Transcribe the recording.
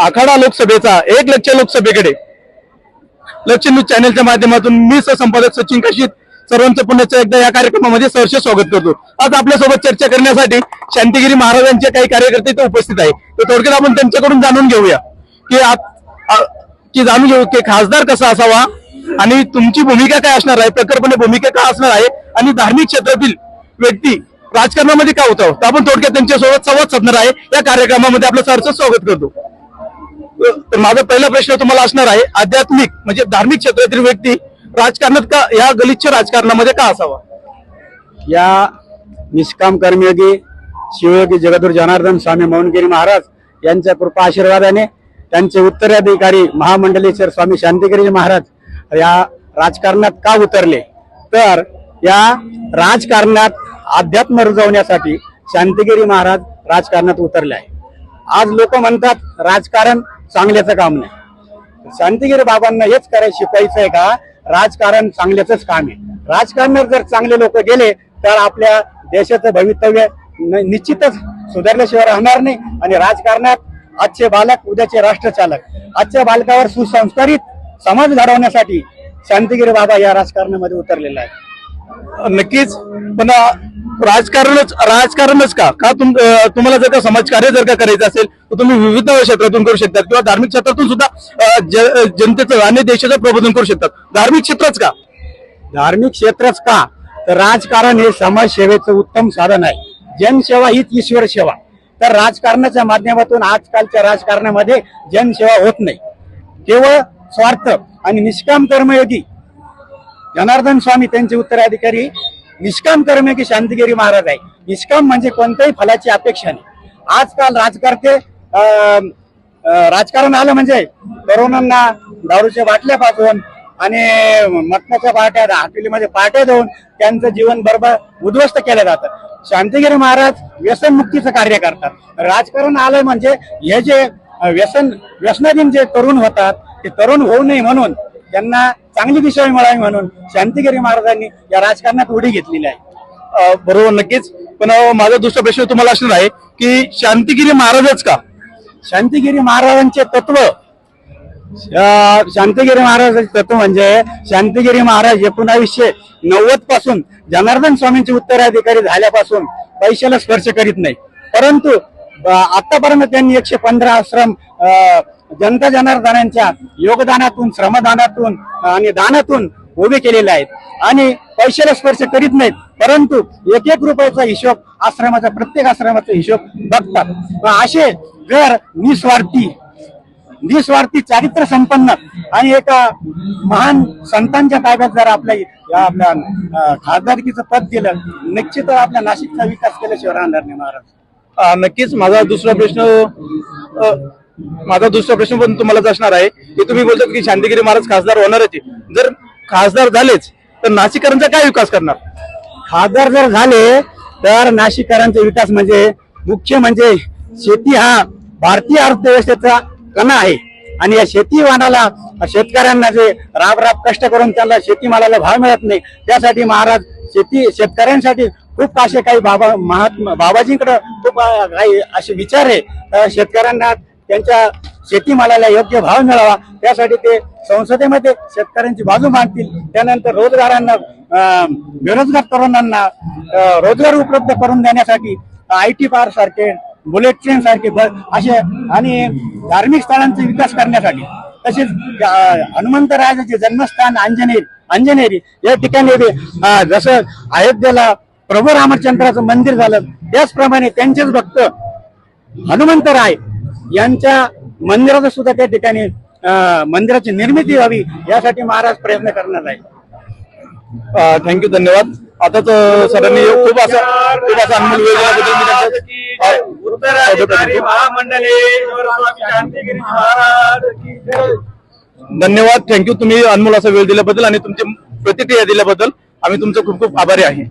आखाडा लोकसभेचा एक लक्ष लोकसभेकडे. लक्ष न्यूज चॅनलच्या माध्यमातून मी संपादक सचिन काशीत सर्वांचं पुण्याचं एकदा या कार्यक्रमामध्ये सहर्ष स्वागत करतो. आज आपल्यासोबत चर्चा करण्यासाठी शांतिगिरी महाराजांचे काही कार्यकर्ते इथे उपस्थित आहे तर थोडक्यात आपण त्यांच्याकडून जाणून घेऊया की की जाणून घेऊ की खासदार कसा असावा आणि तुमची भूमिका काय असणार आहे? प्रकल्पने भूमिका काय असणार आहे? आणि धार्मिक क्षेत्रातील व्यक्ती राजकारणामध्ये काय होतं तर आपण थोडक्यात त्यांच्यासोबत संवाद साधणार आहे. या कार्यक्रमामध्ये आपलं सहर्ष स्वागत करतो. तर माझा पहिला प्रश्न तुम्हाला असणार आहे. आध्यात्मिक म्हणजे धार्मिक क्षेत्रातील व्यक्ती राजकारणात का या गलिच्छ राजकारणामध्ये का असावा? या निष्काम कर्मयोगी शिवयोगी जगदूर जनार्दन स्वामी मौनगिरी महाराज यांच्या कृपा आशीर्वादाने त्यांचे उत्तराधिकारी महामंडलेश्वर स्वामी शांतिगिरी महाराज या राजकारणात का उतरले? तर या राजकारणात अध्यात्म रुजवण्यासाठी शांतिगिरी महाराज राजकारणात उतरले आहे आज लोक म्हणतात राजकारण चांगल्याचं काम नाही. शांतिगिरी बाबांना हेच करायला शिकवायचं आहे का? राजकारण चांगल्याच काम आहे. राजकारणात जर चांगले लोक गेले तर आपल्या देशाचं भवितव्य निश्चितच सुधारल्याशिवाय राहणार नाही. आणि राजकारणात आजचे बालक उद्याचे राष्ट्रचालक. आजच्या बालकावर सुसंस्कारित समाज घडवण्यासाठी शांतिगिरी बाबा या राजकारणामध्ये उतरलेला आहे नक्कीच. पण राजकारणच राजकारणच का? का तुम तुम्हाला जर का समाजकार्य जर का करायचं असेल तर तुम्ही विविध क्षेत्रातून करू शकता किंवा धार्मिक क्षेत्रातून सुद्धा जनतेचं आणि देशाचं प्रबोधन करू शकतात. धार्मिक क्षेत्रच का? धार्मिक क्षेत्रच का? तर राजकारण हे समाजसेवेचं उत्तम साधन आहे. जनसेवा हीच ईश्वर सेवा. तर राजकारणाच्या माध्यमातून आजकालच्या राजकारणामध्ये जनसेवा होत नाही. केवळ स्वार्थ आणि निष्काम कर्मयोगी जनार्दन स्वामी त्यांचे उत्तराधिकारी निष्काम कर्मयोगी शांतिगिरी महाराज आहे. निष्काम म्हणजे कोणत्याही फलाची अपेक्षा नाही. आजकाल राजकारते राजकारण आलं म्हणजे तरुणांना दारूच्या बाटल्या पाठवून आणि मटणाच्या पाट्या हॉटेलीमध्ये पाट्या देऊन त्यांचं जीवन बरोबर उद्ध्वस्त केलं जातं. शांतिगिरी महाराज व्यसनमुक्तीचं कार्य करतात. राजकारण आलं म्हणजे हे जे व्यसन व्यसनाधीन जे तरुण होतात ते तरुण होऊ नये म्हणून त्यांना चांगली दिशा मिळावी म्हणून शांतिगिरी महाराजांनी या राजकारणात उडी घेतलेली आहे. बरोबर नक्कीच. पण माझा दुसरा प्रश्न तुम्हाला असणार आहे की शांतिगिरी महाराजच का? शांतिगिरी महाराजांचे तत्व. अं, शांतिगिरी महाराजांचे तत्व म्हणजे शांतिगिरी महाराज एकोणावीसशे नव्वदपासून जनार्दन स्वामींचे उत्तराधिकारी झाल्यापासून पैशाला स्पर्श करीत नाही. परंतु आतापर्यंत त्यांनी एकशे पंधरा आश्रम अं, जनता जनार्दनांच्या योगदानातून श्रमदानातून आणि दानातून उभे केलेले आहेत. आणि पैशाला स्पर्श करीत नाहीत परंतु एक एक रुपयाचा हिशोब आश्रमाचा प्रत्येक आश्रमाचा हिशोब बघतात. असे जर निस्वार्थी निस्वार्थी चारित्र्य संपन्न आणि एका महान संतांच्या ताब्यात जर आपल्या आपल्या खासदारकीचं पद दिलं निश्चित आपल्या नाशिकचा विकास केल्याशिवाय राहणार नाही महाराज. नक्कीच. माझा दुसरा प्रश्न माझा दुसरा प्रश्न पण तुम्हालाच असणार आहे की तुम्ही बोलतात की शांतिगिरी महाराज खासदार होणार आहे जर खासदार झालेच तर नाशिकरांचा काय विकास करणार? खासदार जर झाले तर नाशिककरांचा विकास म्हणजे मुख्य म्हणजे शेती हा भारतीय अर्थव्यवस्थेचा कणा आहे. आणि या शेतीमालाला शेतकऱ्यांना जे राब राब कष्ट करून त्यांना शेतीमालाला भाव मिळत नाही त्यासाठी महाराज शेती शेतकऱ्यांसाठी खूप असे काही बाबा महात्मा बाबाजींकडे खूप काही असे विचार आहे. शेतकऱ्यांना त्यांच्या शेतीमालाला योग्य भाव मिळावा त्यासाठी ते संसदेमध्ये शेतकऱ्यांची बाजू मांडतील. त्यानंतर रोजगारांना बेरोजगार तरुणांना रोजगार उपलब्ध करून देण्यासाठी आय टी पार्क सारखे बुलेट ट्रेन सारखे असे आणि धार्मिक स्थळांचा विकास करण्यासाठी तसेच हनुमंतराजाचे जन्मस्थान अंजनेरी अंजनेरी या ठिकाणी जसं अयोध्येला प्रभू रामचंद्राचं मंदिर झालं त्याचप्रमाणे त्यांचेच भक्त हनुमंतराय यांच्या मंदिराचं सुद्धा त्या ठिकाणी मंदिराची निर्मिती व्हावी यासाठी महाराज प्रयत्न करणार आहे थँक्यू धन्यवाद. आताच सरांनी खूप असा खूप असा अनमोल वेळ दिल्याबद्दल मी त्यांचं, अं, उत्तराधिकारी महामंडलेश्वर स्वामी शांतिगिरी महाराज की जय. धन्यवाद. थँक्यू. तुम्ही अनमोल असा वेळ दिल्याबद्दल आणि तुमची प्रतिक्रिया दिल्याबद्दल आम्ही तुमचं खूप खूप आभारी आहे.